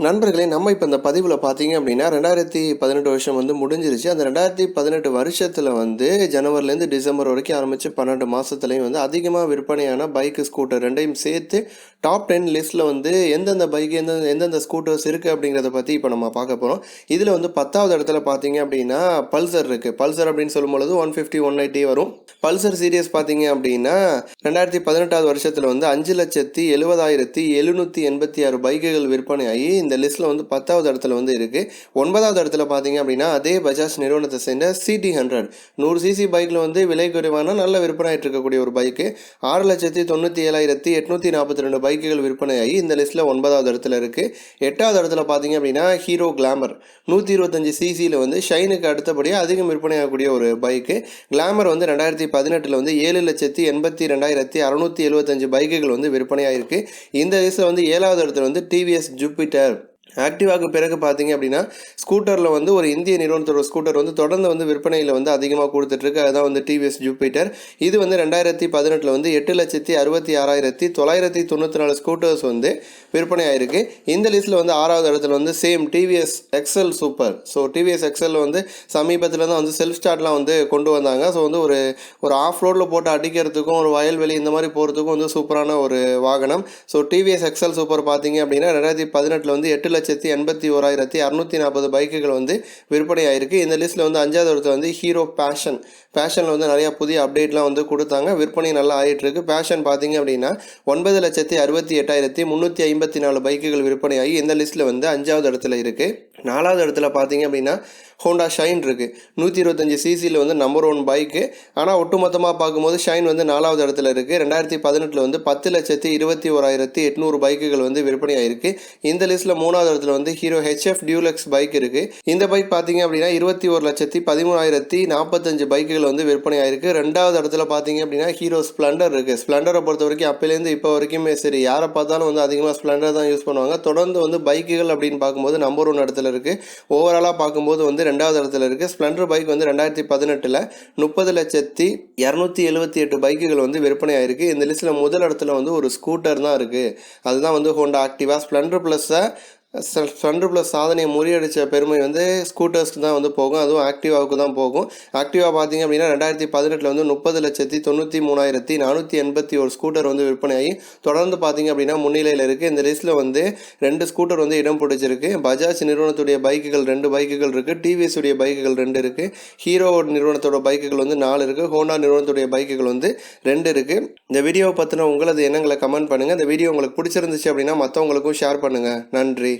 நண்பர்களே நம்ம இப்போ இந்த பதிவில் பார்த்தீங்க அப்படின்னா ரெண்டாயிரத்தி பதினெட்டு வருஷம் வந்து முடிஞ்சிருச்சு. அந்த ரெண்டாயிரத்தி பதினெட்டு வருஷத்தில் வந்து ஜனவரிலேருந்து டிசம்பர் வரைக்கும் ஆரம்பித்து பன்னெண்டு மாதத்துலேயும் வந்து அதிகமாக விற்பனையான பைக்கு ஸ்கூட்டர் ரெண்டையும் சேர்த்து டாப் டென் லிஸ்ட்டில் வந்து எந்தெந்த பைக் எந்தெந்த எந்தெந்த ஸ்கூட்டர்ஸ் இருக்குது அப்படிங்கிறத பற்றி இப்போ நம்ம பார்க்க போகிறோம் இதில் வந்து பத்தாவது இடத்துல பார்த்தீங்க அப்படின்னா பல்சர் இருக்குது பல்சர் அப்படின்னு சொல்லும்பொழுது ஒன் ஃபிஃப்டி ஒன் எயிட்டி வரும். பல்சர் சீரியஸ் பார்த்தீங்க அப்படின்னா ரெண்டாயிரத்தி பதினெட்டாவது வருஷத்தில் வந்து அஞ்சு லட்சத்தி எழுபதாயிரத்தி எழுநூற்றி எண்பத்தி ஆறு பைக்குகள் விற்பனையாகி இந்த லிஸ்ட்டில் வந்து பத்தாவது இடத்துல வந்து இருக்குது ஒன்பதாவது இடத்துல பார்த்தீங்க அப்படின்னா அதே பஜாஜ் நிறுவனத்தை சேர்ந்த சிடி ஹண்ட்ரட் நூறு சிசி பைக்கில் வந்து விலை குறைவான நல்ல விற்பனையாயிட்டு இருக்கக்கூடிய ஒரு பைக்கு ஆறு லட்சத்தி தொண்ணூற்றி ஏழாயிரத்தி எட்நூற்றி நாற்பத்தி ரெண்டு பைக்குகள் விற்பனையாகி இந்த லிஸ்ட்டில் ஒன்பதாவது இடத்துல இருக்குது எட்டாவது இடத்துல பார்த்தீங்க அப்படின்னா ஹீரோ கிளாமர் நூற்றி இருபத்தஞ்சி சிசியில் வந்து ஷைனுக்கு அடுத்தபடியாக அதிகம் விற்பனையாகக்கூடிய ஒரு பைக்கு கிளாமர் வந்து ரெண்டாயிரத்தி பதினெட்டில் வந்து ஏழு லட்சத்தி எண்பத்தி ரெண்டாயிரத்தி அறநூற்றி எழுபத்தஞ்சு பைக்குகள் வந்து விற்பனையாயிருக்கு. இந்த லிஸ்ட்டில் வந்து ஏழாவது இடத்துல வந்து டிவிஎஸ் ஜூபிட்டர் ஆக்டிவாக்கு பிறகு பார்த்தீங்க அப்படின்னா ஸ்கூட்டரில் வந்து ஒரு இந்திய நிறுவனத்தோட ஸ்கூட்டர் வந்து தொடர்ந்து வந்து விற்பனையில் வந்து அதிகமாக கொடுத்துட்ருக்கு அதுதான் வந்து டிவிஎஸ் ஜூபிட்டர் இது வந்து ரெண்டாயிரத்தி பதினெட்டில் வந்து எட்டு லட்சத்தி அறுபத்தி ஆறாயிரத்தி தொள்ளாயிரத்தி தொண்ணூற்றி நாலு ஸ்கூட்டர்ஸ் வந்து விற்பனை ஆயிருக்கு இந்த லிஸ்ட்டில் வந்து ஆறாவது இடத்துல வந்து same TVS Excel super so TVS Excel வந்து சமீபத்தில் தான் வந்து செல்ஃப் ஸ்டார்ட்லாம் வந்து கொண்டு வந்தாங்க. ஸோ வந்து ஒரு ஒரு ஆஃப் ரோடில் போட்டு அடிக்கிறதுக்கும் ஒரு வயல்வெளி இந்த மாதிரி போகிறதுக்கும் வந்து சூப்பரான ஒரு வாகனம். ஸோ டிவிஎஸ் எக்ஸல் சூப்பர் பார்த்தீங்க அப்படின்னா ரெண்டாயிரத்தி பதினெட்டில் வந்து எட்டு லட்சம் லட்சத்தி எண்பத்தி ஓராயிரத்தி அறுநூற்றி நாற்பது பைக்குகள் வந்து விற்பனை ஆயிருக்கு இந்த லிஸ்ட்டில் வந்து அஞ்சாவது இடத்துல வந்து ஹீரோ பேஷன் பேஷனில் வந்து நிறையா புதிய அப்டேட்லாம் வந்து கொடுத்தாங்க. விற்பனை நல்லா ஆயிட்டு இருக்கு பேஷன் பார்த்தீங்க அப்படின்னா ஒன்பது லட்சத்தி அறுபத்தி எட்டாயிரத்தி முந்நூற்றி ஐம்பத்தி நாலு பைக்குகள் விற்பனையாகி இந்த லிஸ்ட்டில் வந்து அஞ்சாவது இடத்துல இருக்குது நாலாவது இடத்துல பார்த்தீங்க அப்படின்னா ஹோண்டா ஷைன் இருக்குது நூற்றி இருபத்தஞ்சி சிசியில் வந்து நம்பர் ஒன் பைக்கு ஆனால் ஒட்டுமொத்தமாக பார்க்கும்போது ஷைன் வந்து நாலாவது இடத்துல இருக்குது ரெண்டாயிரத்தி பதினெட்டில் வந்து பத்து லட்சத்தி இருபத்தி ஓராயிரத்தி எட்நூறு பைக்குகள் வந்து விற்பனை ஆயிருக்கு இந்த லிஸ்ட்டில் மூணாவது இடத்துல வந்து ஹீரோ ஹெச்எஃப் டியூலக்ஸ் பைக் இருக்குது இந்த பைக் பார்த்தீங்க அப்படின்னா இருபத்தி ஒரு லட்சத்தி பதிமூணாயிரத்தி நாற்பத்தஞ்சு பைக்குகள் வந்து விற்பனை ஆயிருக்கு ரெண்டாவது இடத்துல பார்த்தீங்க அப்படின்னா ஹீரோ ஸ்ப்ளெண்டர் இருக்குது ஸ்ப்ளெண்டரை பொறுத்த வரைக்கும் அப்போலேருந்து இப்போ வரைக்குமே சரி. யாரை பார்த்தாலும் வந்து அதிகமாக ஸ்ப்ளண்டர் தான் யூஸ் பண்ணுவாங்க. தொடர்ந்து வந்து பைக்குகள் அப்படின்னு பார்க்கும்போது நம்பர் ஒன் இடத்துல இருக்குது ஓவராலாக பார்க்கும்போது வந்து ரெண்டாவது இடத்துல இருக்குது ஸ்ப்ளெண்டர் பைக் வந்து ரெண்டாயிரத்தி பதினெட்டில் முப்பது லட்சத்தி இரநூத்தி எழுபத்தி எட்டு பைக்குகள் வந்து விற்பனை ஆயிருக்கு இந்த லிஸ்ட்டில் முதல் இடத்துல வந்து ஒரு ஸ்கூட்டர் தான் இருக்குது அதுதான் வந்து ஹோண்டா ஆக்டிவா ஸ்ப்ளெண்டர் ப்ளஸ்ஸை ஸ்ப்ளெண்டர் ப்ளஸ் சாதனையை முறியடித்த பெருமை வந்து ஸ்கூட்டர்ஸ்க்கு தான் வந்து போகும். அதுவும் ஆக்டிவாவுக்கு தான் போகும். ஆக்டிவா பார்த்தீங்க அப்படின்னா ரெண்டாயிரத்தி பதினெட்டில் வந்து முப்பது லட்சத்தி தொண்ணூற்றி மூணாயிரத்தி நானூற்றி எண்பத்தி ஒரு ஸ்கூட்டர் வந்து விற்பனையாகி தொடர்ந்து பார்த்தீங்க அப்படின்னா முன்னிலையில் இருக்குது இந்த லிஸ்ட்டில் வந்து ரெண்டு ஸ்கூட்டர் வந்து இடம் பிடிச்சிருக்கு. பஜாஜ் நிறுவனத்துடைய பைக்குகள் ரெண்டு பைக்குகள் இருக்குது டிவிஎஸுடைய பைக்குகள் ரெண்டு இருக்குது ஹீரோ நிறுவனத்தோட பைக்குகள் வந்து நாலு இருக்குது ஹோண்டா நிறுவனத்துடைய பைக்குகள் வந்து ரெண்டு இருக்குது இந்த வீடியோவை பற்றின உங்களது எண்ணங்களை கமெண்ட் பண்ணுங்கள் இந்த வீடியோ உங்களுக்கு பிடிச்சிருந்துச்சு அப்படின்னா மற்றவங்களுக்கும் ஷேர் பண்ணுங்கள் நன்றி.